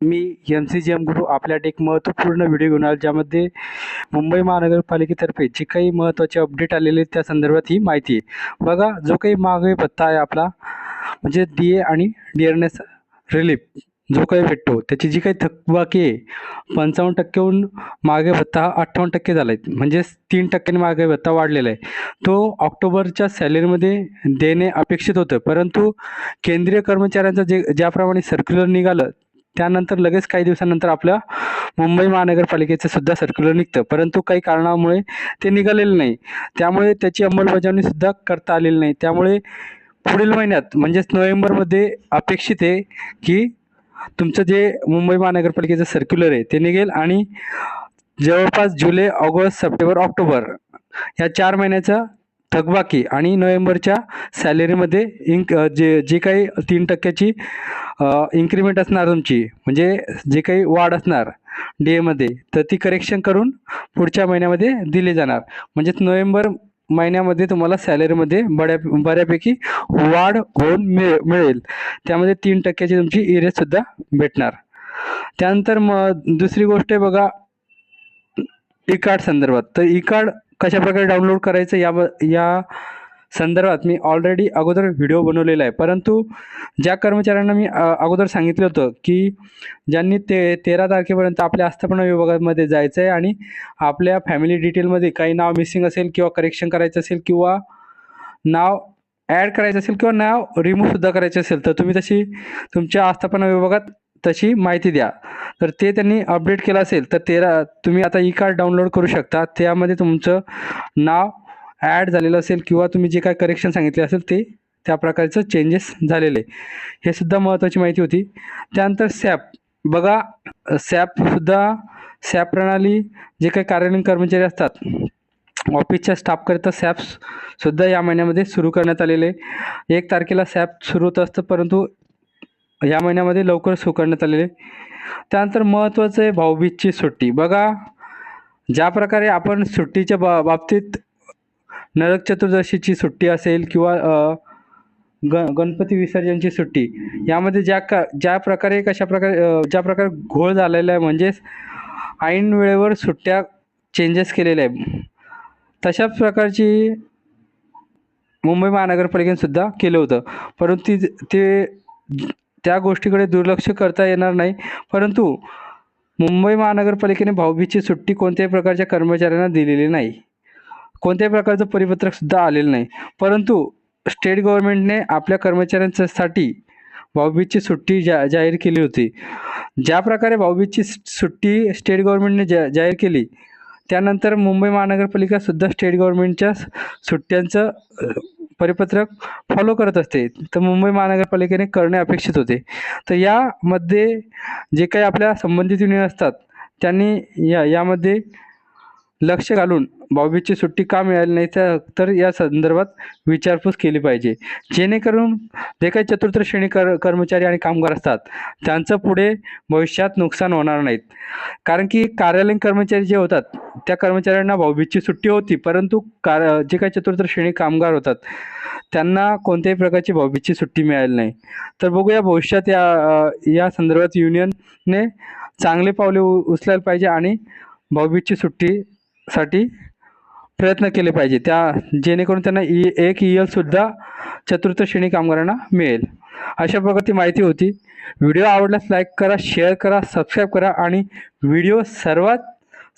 मी M C G M Guru आपल्यासाठी एक महत्त्वपूर्ण व्हिडिओ घेऊन आलो ज्यामध्ये मुंबई महानगरपालिकेतर्फे जे काही महत्त्वाचे अपडेट आलेले आहेत त्या संदर्भात ही माहिती आहे. बघा जो काही महागाई भत्ता आहे आपला म्हणजे डी ए आणि डिअरनेस रिलीफ जो काही भेटतो त्याची जी काही थकबाकी आहे पंचावन्न टक्क्याहून मागे भत्ता हा अठ्ठावन्न टक्के झाला आहे म्हणजेच तीन टक्क्यांनी मागे भत्ता वाढलेला आहे. तो ऑक्टोबरच्या सॅलरीमध्ये देणे अपेक्षित होतं परंतु केंद्रीय कर्मचाऱ्यांचं जे ज्याप्रमाणे सर्क्युलर निघालं त्यानंतर लगेच काही दिवसानंतर आपल्या मुंबई महानगरपालिकेचं सुद्धा सर्क्युलर निघतं. परंतु काही कारणामुळे ते निघालेलं नाही. त्यामुळे त्याची अंमलबजावणी सुद्धा करता आलेली नाही. त्यामुळे पुढील महिन्यात म्हणजेच नोव्हेंबरमध्ये अपेक्षित आहे की तुमचं जे मुंबई महानगरपालिकेचं सर्क्युलर आहे ते निघेल आणि जवळपास जुलै ऑगस्ट सप्टेंबर ऑक्टोबर या चार महिन्याचा थकबाकी आणि नोव्हेंबरच्या सॅलरीमध्ये इंक जे जे काही तीन टक्क्याची इन्क्रीमेंट असणार तुमची म्हणजे जे काही वाढ असणार डी एमध्ये तर ती करेक्शन करून पुढच्या महिन्यामध्ये दिली जाणार. म्हणजेच नोव्हेंबर महिन्यामध्ये तुम्हाला सॅलरीमध्ये बऱ्या बऱ्यापैकी वाढ होऊन मिळ मिळेल. त्यामध्ये तीन टक्क्याची तुमची इरेजसुद्धा भेटणार. त्यानंतर मग दुसरी गोष्ट आहे बघा ई कार्ड संदर्भात. तर ई कार्ड कशा प्रकारे डाउनलोड करायचं या या संदर्भात मी ऑलरेडी अगोदर व्हिडिओ बनवलेला आहे. परंतु ज्या कर्मचाऱ्यांना मी अगोदर सांगितलं होतं की ज्यांनी ते तेरा तारखेपर्यंत आपल्या आस्थापना विभागामध्ये जायचं आहे आणि आपल्या फॅमिली डिटेलमध्ये काही नाव मिसिंग असेल किंवा करेक्शन करायचं असेल किंवा नाव ॲड करायचं असेल किंवा नाव रिमूव्हसुद्धा करायचं असेल तर तुम्ही तशी तुमच्या आस्थापना विभागात तशी माहिती द्या. तर ते त्यांनी अपडेट केलं असेल तर तेरा तुम्ही आता ई कार्ड डाउनलोड करू शकता. त्यामध्ये तुमचं नाव ॲड झालेलं असेल किंवा तुम्ही जे काय करेक्शन सांगितले असेल ते त्या प्रकारचं चेंजेस झालेले. हे सुद्धा महत्त्वाची माहिती होती. त्यानंतर सॅप बघा सॅपसुद्धा सॅप प्रणाली जे काही कार्यालयीन कर्मचारी असतात ऑफिसच्या स्टाफकरिता सॅप्ससुद्धा सुद्धा या महिन्यामध्ये सुरू करण्यात आलेले. एक तारखेला सॅप सुरू होत असतं परंतु या महिन्यामध्ये लवकर सुकरण्यात आलेले. त्यानंतर महत्त्वाचं आहे भाऊबीजची सुट्टी. बघा ज्या प्रकारे आपण सुट्टीच्या बा बाबतीत नरक चतुर्दशीची सुट्टी असेल किंवा ग गणपती विसर्जनची सुट्टी यामध्ये ज्या का ज्या प्रकारे कशा प्रकारे ज्या प्रकारे घोळ झालेला आहे म्हणजेच ऐन वेळेवर सुट्ट्या चेंजेस केलेल्या आहे तशाच प्रकारची मुंबई महानगरपालिकेने सुद्धा केलं होतं. परंतु ते त्या गोष्टीकडे दुर्लक्ष करता येणार नाही. परंतु मुंबई महानगरपालिकेने भाऊबीजची सुट्टी कोणत्याही प्रकारच्या कर्मचाऱ्यांना दिलेली नाही. कोणत्याही प्रकारचं परिपत्रकसुद्धा आलेलं नाही. परंतु स्टेट गव्हर्नमेंटने आपल्या कर्मचाऱ्यांच्यासाठी भाऊबीजची सुट्टी जा जाहीर केली होती. ज्या प्रकारे भाऊबीजची सुट्टी स्टेट गव्हर्नमेंटने जा जाहीर केली त्यानंतर मुंबई महानगरपालिकासुद्धा स्टेट गव्हर्नमेंटच्या सुट्ट्यांचं परिपत्रक फॉलो करत असते. तर मुंबई महानगरपालिकेने करणे अपेक्षित होते. तर यामध्ये जे काही आपल्या संबंधित युनियन असतात त्यांनी या यामध्ये लक्ष घालून बॉबीची सुट्टी का मिळाली नाही त्या तर या संदर्भात विचारपूस केली पाहिजे. जेणेकरून जे काही चतुर्थ श्रेणी कर कर्मचारी आणि कामगार असतात त्यांचं पुढे भविष्यात नुकसान होणार नाहीत. कारण की कार्यालयीन कर्मचारी जे होतात त्या कर्मचाऱ्यांना भाऊबीजची सुट्टी होती परंतु कार जे काही चतुर्थ श्रेणी कामगार होतात त्यांना कोणत्याही प्रकारची भाऊबीजची सुट्टी मिळाली नाही. तर बघूया भविष्यात या या संदर्भात युनियनने चांगले पावले उ उचलायला पाहिजे आणि भाऊबीजची सुट्टीसाठी प्रयत्न केले पाहिजे. त्या जेणेकरून त्यांना ई एक ई एलसुद्धा चतुर्थ श्रेणी कामगारांना मिळेल. अशा प्रकारची माहिती होती. व्हिडिओ आवडल्यास लाईक करा शेअर करा सबस्क्राईब करा आणि व्हिडिओ सर्वात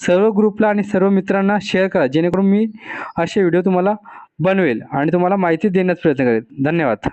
सर्व ग्रुपला आणि सर्व मित्रांना शेअर करा जेणेकरून मी असे व्हिडिओ तुम्हाला बनवेल आणि तुम्हाला माहिती देण्याचा प्रयत्न करेल. धन्यवाद.